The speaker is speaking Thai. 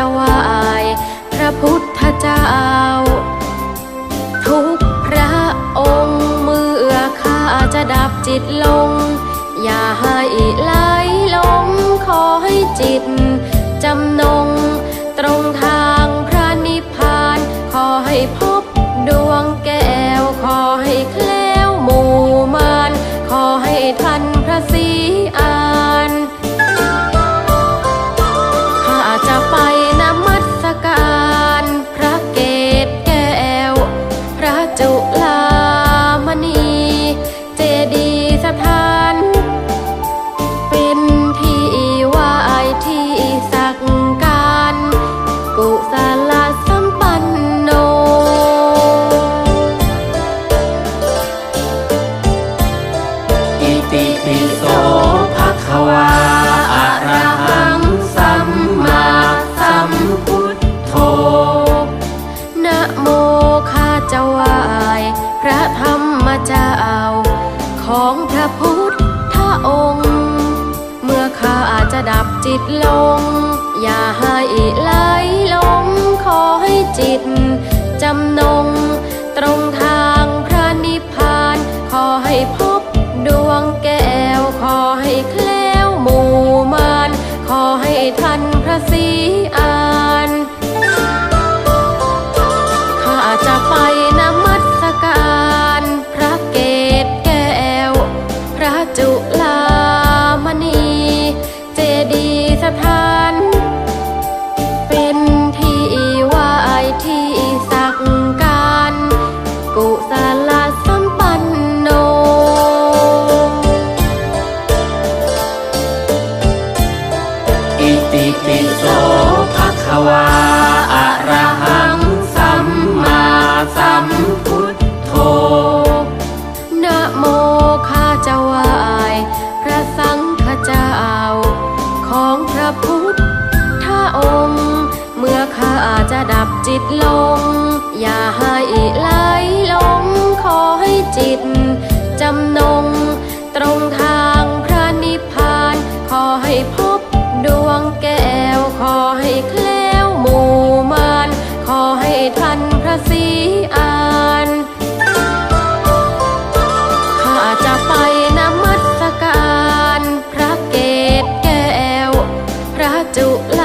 จะไหวพระพุทธเจ้า ทุกพระองค์เมื่อข้าจะดับจิตลง อย่าให้ไหลลงขอให้จิตจำนง ติปิโสภะคะวาอะระหังสัมมาสัมพุทโธนะโมข้าจะไหวายพระธรรมเจ้าของพระพุทธองค์ เมื่อข้าจะดับจิตลง อย่าให้ไหลลงขอให้จิตจำนงตรงทาง ติปิโสภะคะวาอะระหังสัมมาสัมพุทโธนะโมข้าจะไหวายพระสังฆเจ้า ของพระพุทธองค์ เมื่อข้าจะดับจิตลง อย่าให้ไหลลงขอให้จิตจำนง ตรงทางพระนิพพานขอให้พ do